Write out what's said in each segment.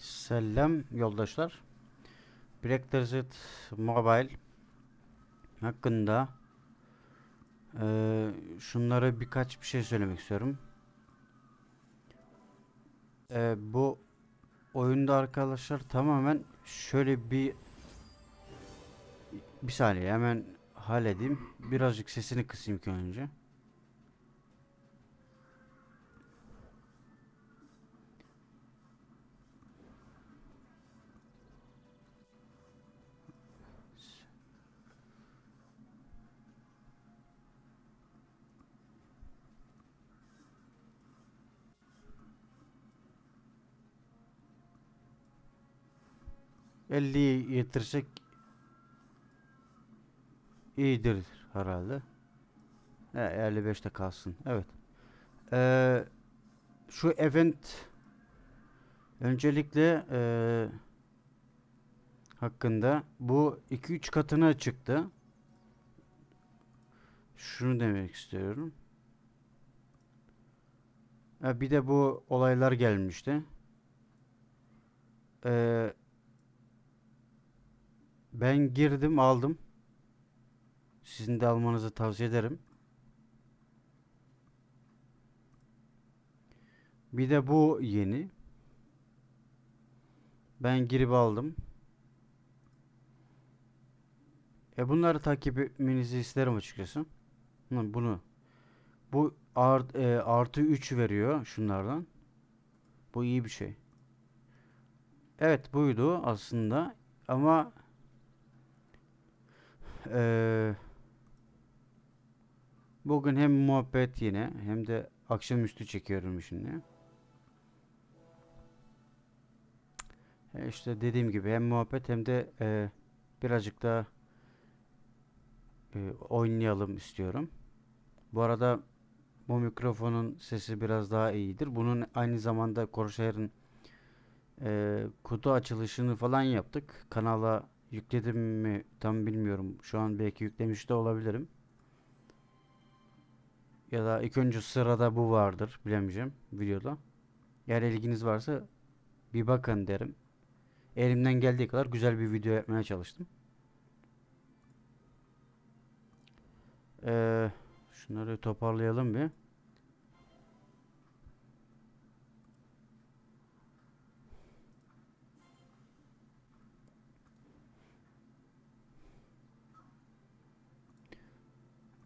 Selam yoldaşlar. Black Desert Mobile hakkında eee şunlara birkaç bir şey söylemek istiyorum. Eee, bu oyunda arkadaşlar tamamen şöyle bir bir saniye hemen halledeyim. Birazcık sesini kısayım ki önce. Elliyi yetirsek iyidir herhalde. He, 55'te kalsın. Evet. Ee, şu event öncelikle ee, hakkında bu 2-3 katına çıktı. Şunu demek istiyorum. Ha, bir de bu olaylar gelmişti. Ee, ben girdim aldım. Sizin de almanızı tavsiye ederim. Bir de bu yeni. Ben girip aldım. E bunları takip etmenizi isterim açıkçası. Bunu. Bu art, e, artı 3 veriyor şunlardan. Bu iyi bir şey. Evet buydu aslında. Ama eee, bugün hem muhabbet yine hem de akşamüstü çekiyorum şimdi. E işte dediğim gibi hem muhabbet hem de eee, birazcık da e, oynayalım istiyorum. Bu arada bu mikrofonun sesi biraz daha iyidir. Bunun aynı zamanda Corsair'ın e, kutu açılışını falan yaptık. Kanala yükledim mi tam bilmiyorum. Şu an belki yüklemiş de olabilirim. Ya da ilk önce sırada bu vardır. Bilemeyeceğim videoda. Eğer ilginiz varsa bir bakın derim. Elimden geldiği kadar güzel bir video yapmaya çalıştım. Ee, şunları toparlayalım bir.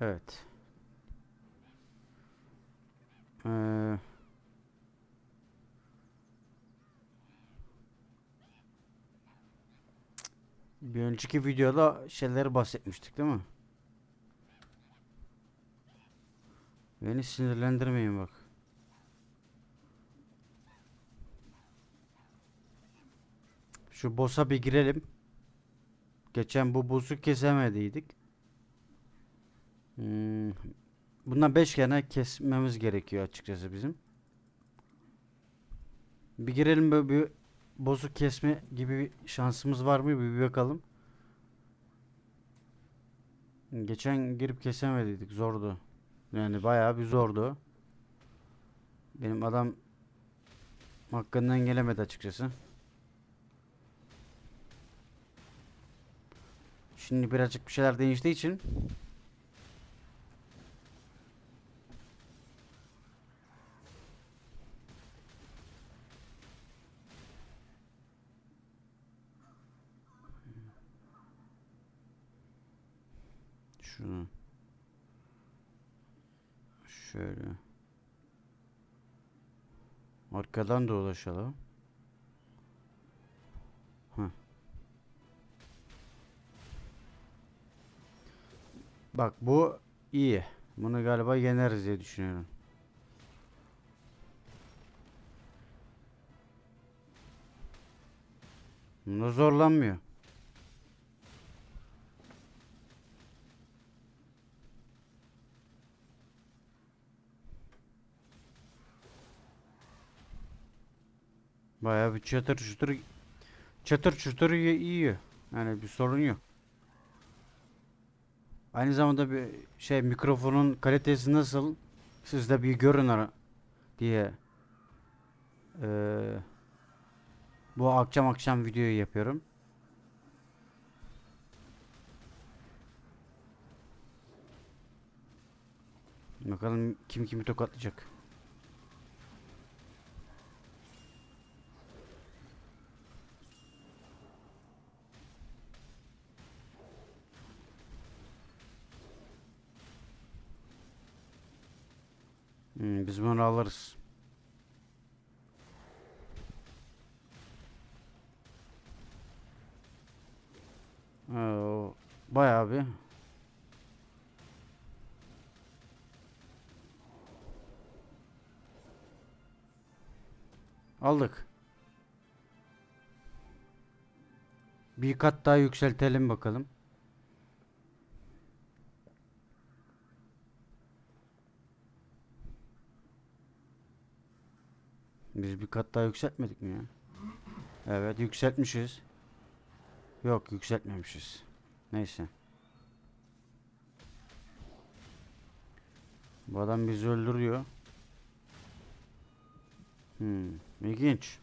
Evet. Ee, bir önceki videoda şeyleri bahsetmiştik değil mi? Beni sinirlendirmeyin bak. Şu boss'a bir girelim. Geçen bu boss'u kesemediydik. Hmm, bundan 5 kere kesmemiz gerekiyor açıkçası bizim. Bir girelim böyle bir boss'u kesme gibi bir şansımız var mı bir, bakalım. Geçen girip kesemediydik zordu. Yani bayağı bir zordu. Benim adam hakkından gelemedi açıkçası. Şimdi birazcık bir şeyler değiştiği için şunu şöyle arkadan dolaşalım. Heh. Bak bu iyi. Bunu galiba yeneriz diye düşünüyorum. Bunda zorlanmıyor. Bayağı bir çatır çutur çatır çutur yi- yiyor. Yani bir sorun yok. Aynı zamanda bir şey mikrofonun kalitesi nasıl siz de bir görün ara diye eee, Bu akşam akşam videoyu yapıyorum. Bakalım kim kimi tokatlayacak. Biz bunu alırız. Ee, o bayağı bir. Aldık. Bir kat daha yükseltelim bakalım. Biz bir kat daha yükseltmedik mi ya? Evet yükseltmişiz. Yok yükseltmemişiz. Neyse. Bu adam bizi öldürüyor. Hmm, ilginç.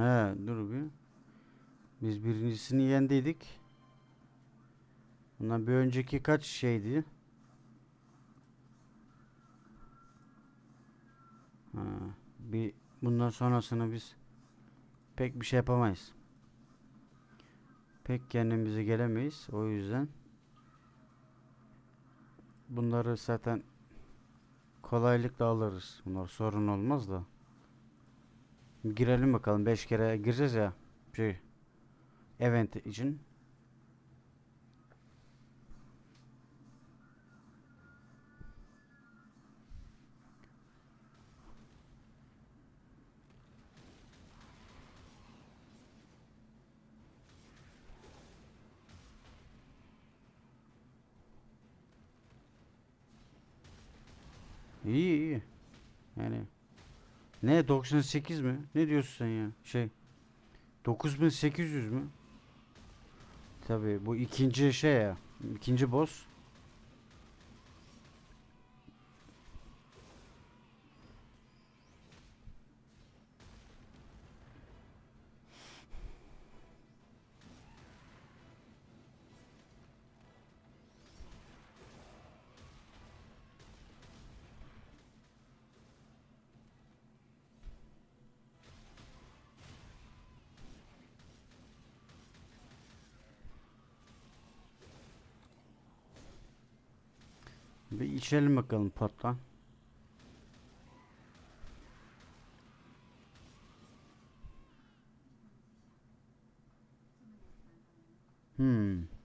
He, dur bir. Biz birincisini yendiydik. Bundan bir önceki kaç şeydi? Ha, bir bundan sonrasını biz pek bir şey yapamayız. Pek kendimize gelemeyiz. O yüzden bunları zaten kolaylıkla alırız. Bunlar sorun olmaz da. Girelim bakalım. 5 kere gireceğiz ya. Şey event için. İyi iyi. Yani ne 98 mi? Ne diyorsun sen ya? Şey 9800 mü? Tabii bu ikinci şey ya. ikinci boss. İçelim bakalım potla. Hmm.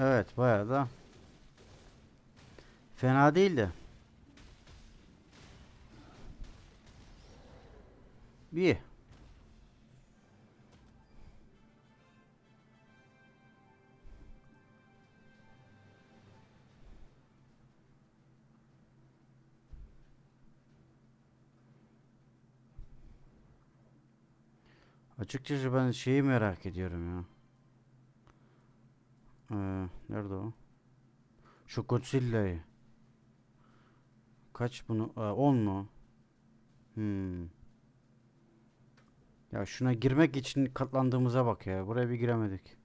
Evet bayağı da fena değildi. Bir. Açıkçası ben şeyi merak ediyorum ya. Ee, nerede o? Şu Godzilla'yı. Kaç bunu? Aa, 10 mu? Hmm. Ya şuna girmek için katlandığımıza bak ya. Buraya bir giremedik.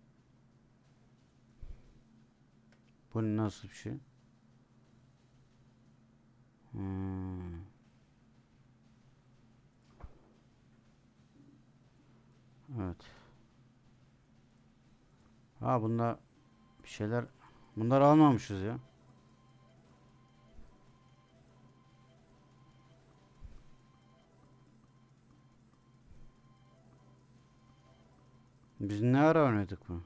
Bu nasıl bir şey? Hmm. Evet. Ha bunda bir şeyler... Bunları almamışız ya. Biz ne ara oynadık bu?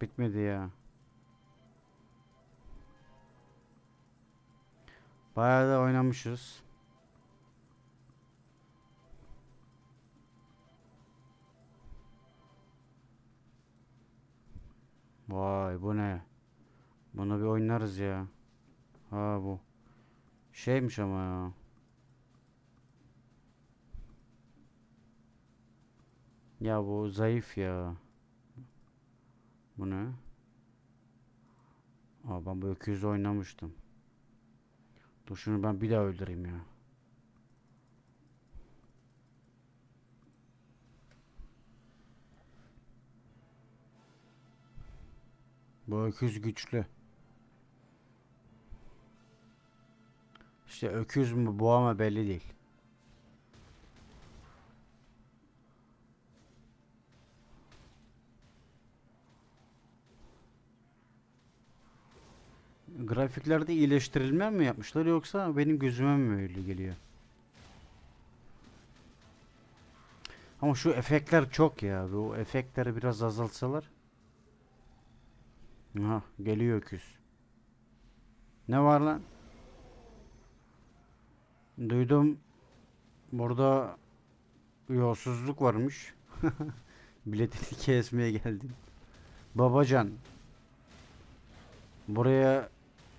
Bitmedi ya. Bayağı da oynamışız. Vay bu ne? Bunu bir oynarız ya. Ha bu. Şeymiş ama ya. Ya bu zayıf ya. Bu ne? Aa ben bu öküz oynamıştım. Dur şunu ben bir daha öldüreyim ya. Bu öküz güçlü. İşte öküz mü boğa mı belli değil. Grafiklerde iyileştirilme mi yapmışlar yoksa benim gözüme mi öyle geliyor? Ama şu efektler çok ya. Bu efektleri biraz azaltsalar. Aha geliyor öküz. Ne var lan? Duydum burada yolsuzluk varmış. Biletini kesmeye geldim. Babacan. Buraya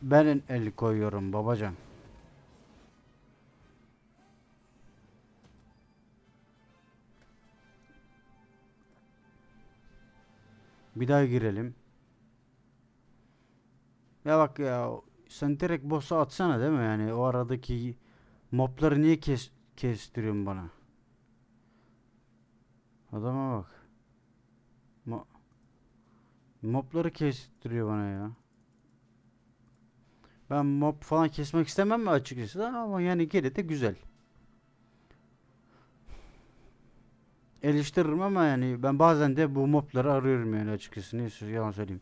ben el koyuyorum babacan. Bir daha girelim. Ya bak ya sen direkt boss'a atsana değil mi? Yani o aradaki mobları niye kes kestiriyorsun bana? Adama bak. Mo mobları kestiriyor bana ya. Ben mob falan kesmek istemem mi açıkçası da ama yani gene de güzel. Eleştiririm ama yani ben bazen de bu mobları arıyorum yani açıkçası. Neyse yalan söyleyeyim.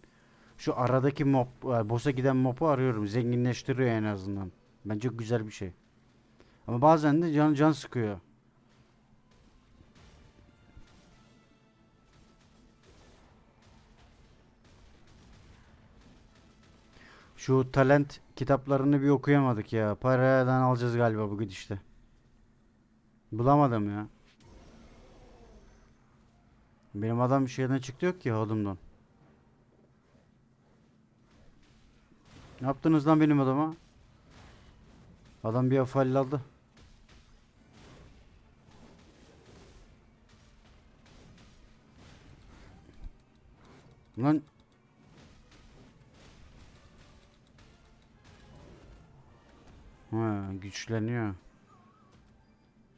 Şu aradaki mob, e, boss'a giden mob'u arıyorum. Zenginleştiriyor en azından. Bence güzel bir şey. Ama bazen de can can sıkıyor. Şu talent kitaplarını bir okuyamadık ya. Paradan alacağız galiba bu gidişte. Bulamadım ya. Benim adam şeyden çıktı yok ki hodumdan. Ne yaptınız lan benim adama? Adam bir afalladı. Lan Ha, güçleniyor.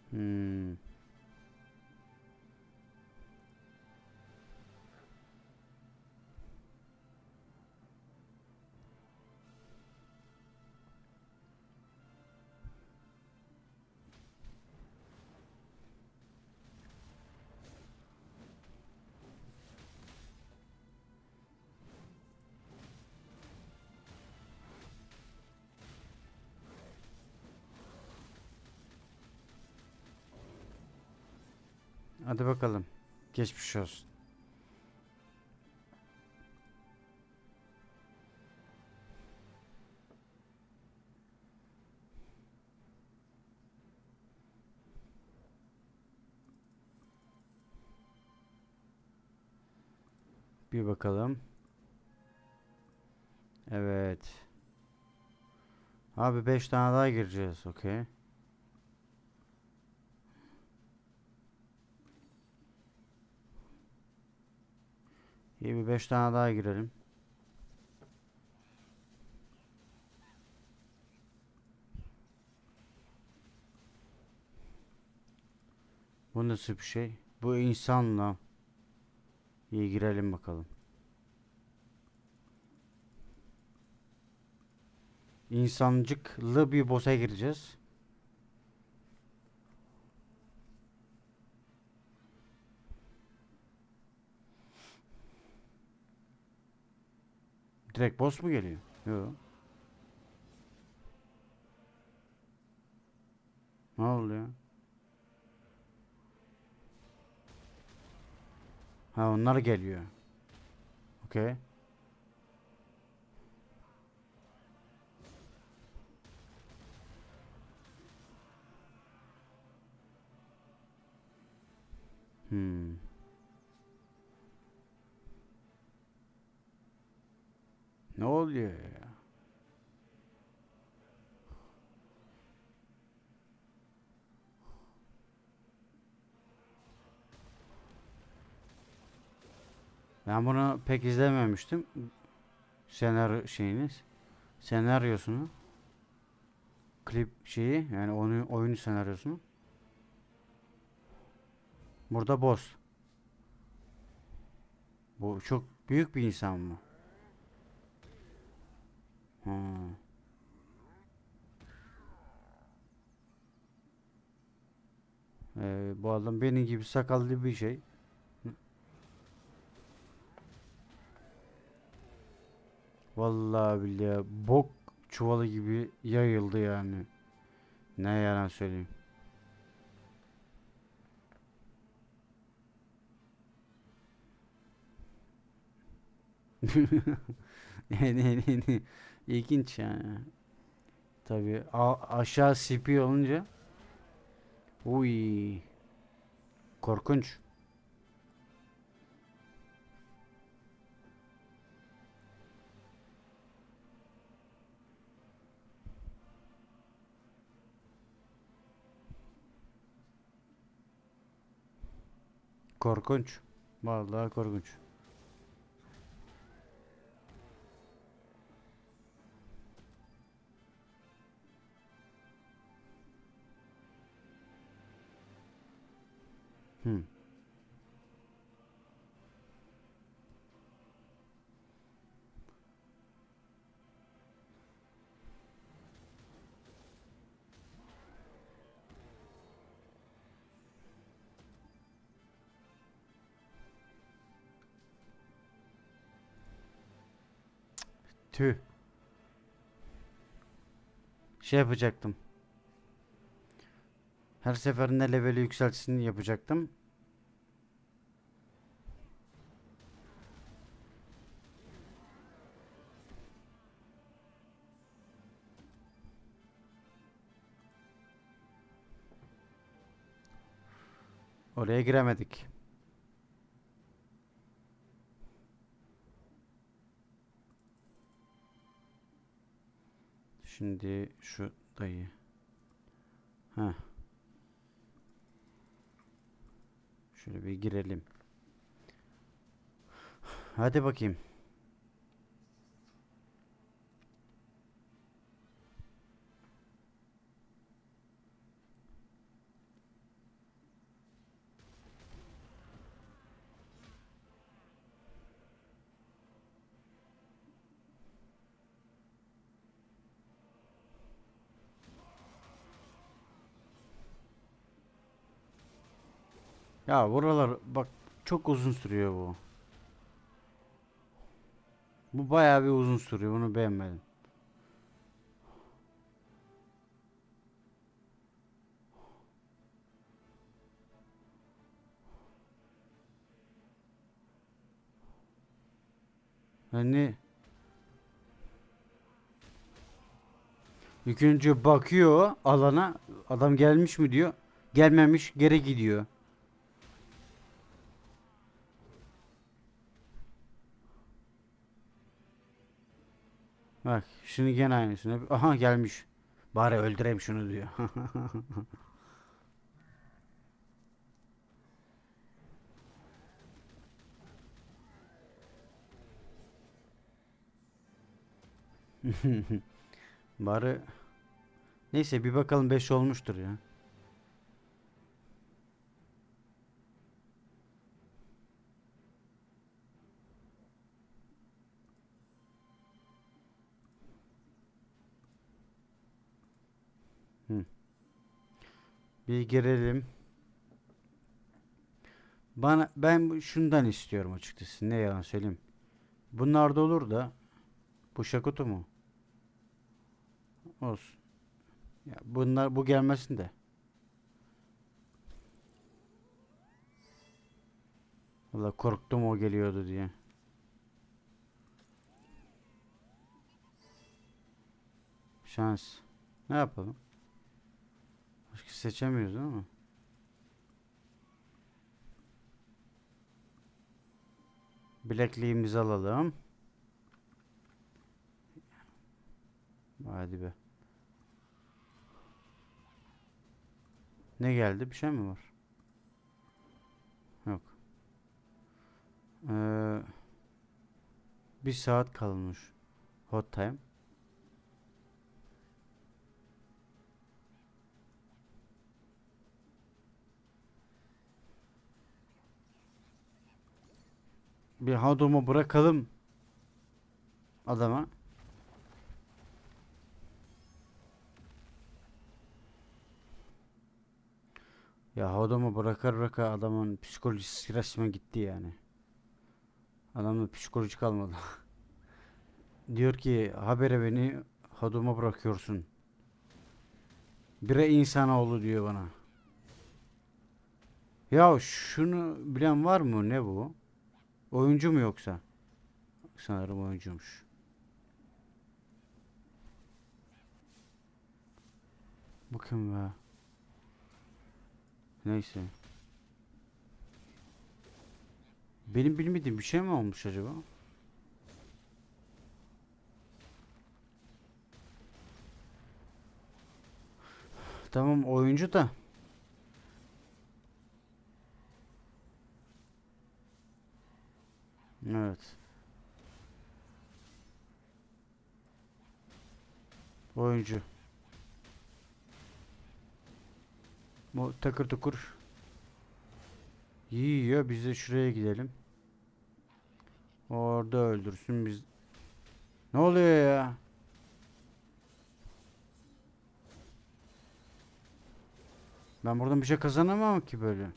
Hmm. Hadi bakalım. Geçmiş olsun. Bir bakalım. Evet. Abi 5 tane daha gireceğiz. Okey. İyi bir 5 tane daha girelim. Bu nasıl bir şey? Bu insanla. İyi girelim bakalım. İnsancıklı bir boss'a gireceğiz. Direkt boss mu geliyor? Yok. Ne oldu ya? Ha onlar geliyor. Okey. Hmm. Ne oluyor ya? Ben bunu pek izlememiştim. Senaryo şeyiniz. Senaryosunu. Klip şeyi yani onu oyun senaryosunu. Burada boss. Bu çok büyük bir insan mı? Ee, bu adam benim gibi sakallı bir şey. Vallahi billahi bok çuvalı gibi yayıldı yani. Ne yalan söyleyeyim. Ne ne ne ne. İlginç yani. Tabii a- aşağı CP olunca uy korkunç. Korkunç. Vallahi korkunç. Tüh. Şey yapacaktım. Her seferinde leveli yükseltsin yapacaktım. Oraya giremedik. Şimdi şu dayı. Ha. Şöyle bir girelim. Hadi bakayım. Ya buralar bak çok uzun sürüyor bu. Bu bayağı bir uzun sürüyor. Bunu beğenmedim. Hani ilk önce bakıyor alana adam gelmiş mi diyor. Gelmemiş geri gidiyor. Bak şimdi gene aynısını. Aha gelmiş. Bari öldüreyim şunu diyor. Bari neyse bir bakalım 5 olmuştur ya. Bir girelim. Bana ben şundan istiyorum açıkçası. Ne yalan söyleyeyim. Bunlar da olur da bu şakutu mu? Olsun. Ya bunlar bu gelmesin de. Valla korktum o geliyordu diye. Şans. Ne yapalım? Seçemiyoruz değil mi? Bilekliğimizi alalım. Hadi be. Ne geldi? Bir şey mi var? Yok. Ee, bir saat kalmış. Hot time. Bir hadumu bırakalım adama. Ya hadumu bırakar bırakar adamın psikolojisi resmen gitti yani. Adamda psikoloji kalmadı. Diyor ki habere beni haduma bırakıyorsun. Bire insanoğlu diyor bana. Ya şunu bilen var mı? Ne bu? Oyuncu mu yoksa? Sanırım oyuncuymuş. Bakın be. Neyse. Benim bilmediğim bir şey mi olmuş acaba? Tamam oyuncu da. Evet. Oyuncu. Bu takır tukur. Yiyor biz de şuraya gidelim. Orada öldürsün biz. Ne oluyor ya? Ben buradan bir şey kazanamam ki böyle.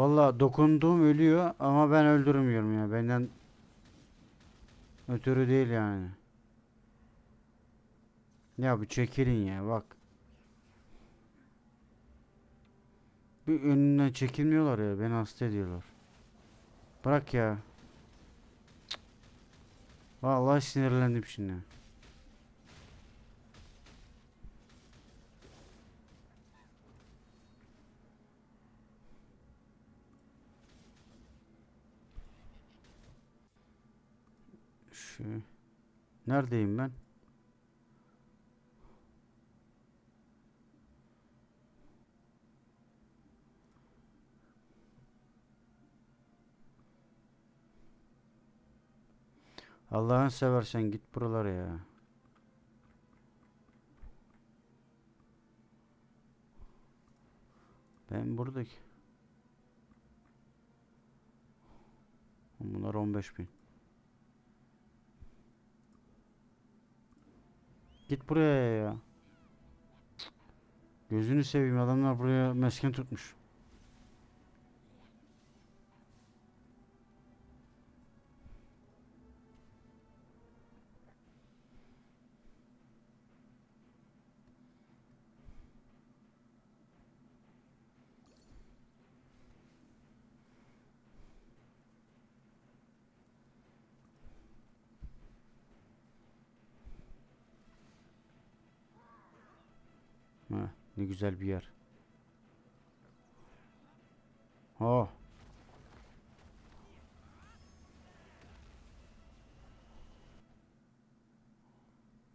Valla dokunduğum ölüyor ama ben öldürmüyorum ya. Benden ötürü değil yani. Ya bir çekilin ya bak. Bir önüne çekilmiyorlar ya. Beni hasta ediyorlar. Bırak ya. Vallahi sinirlendim şimdi. Şu neredeyim ben? Allah'ını seversen git buralara ya. Ben buradaki. Bunlar 15 bin. Git buraya ya. Gözünü seveyim adamlar buraya mesken tutmuş. Ne güzel bir yer. Oh.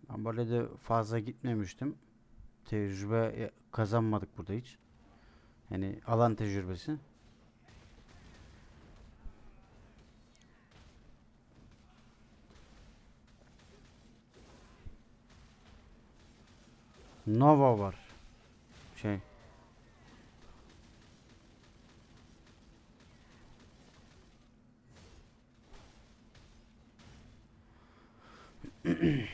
Ben böyle de fazla gitmemiştim. Tecrübe e, kazanmadık burada hiç. Yani alan tecrübesi. Nova var. Şey.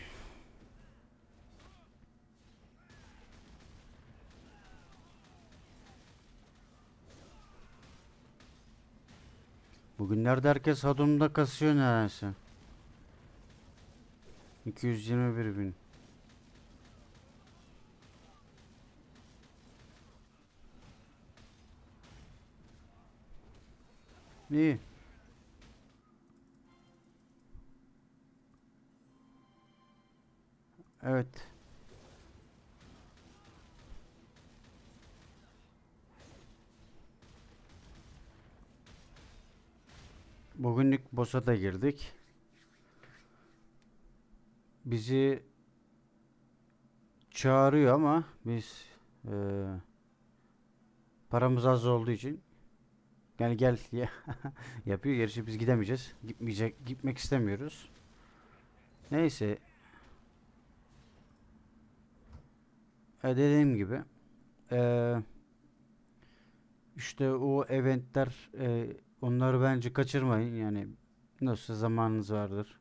Bugünlerde herkes Hadum'da kasıyor neredeyse. 221 bin. İyi. Evet. Bugünlük boss'a da girdik. Bizi çağırıyor ama biz eee, paramız az olduğu için gel gel ya yapıyor. Gerçi biz gidemeyeceğiz. Gitmeyecek, gitmek istemiyoruz. Neyse. E, dediğim gibi eee, işte o eventler e, onları bence kaçırmayın. Yani nasıl zamanınız vardır.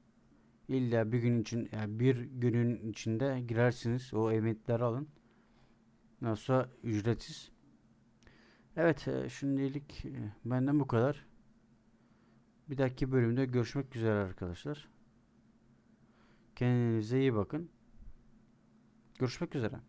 İlla bir gün için yani bir günün içinde girersiniz. O eventleri alın. Nasılsa ücretsiz. Evet, e, şimdilik e, benden bu kadar. Bir dahaki bölümde görüşmek üzere arkadaşlar. Kendinize iyi bakın. Görüşmek üzere.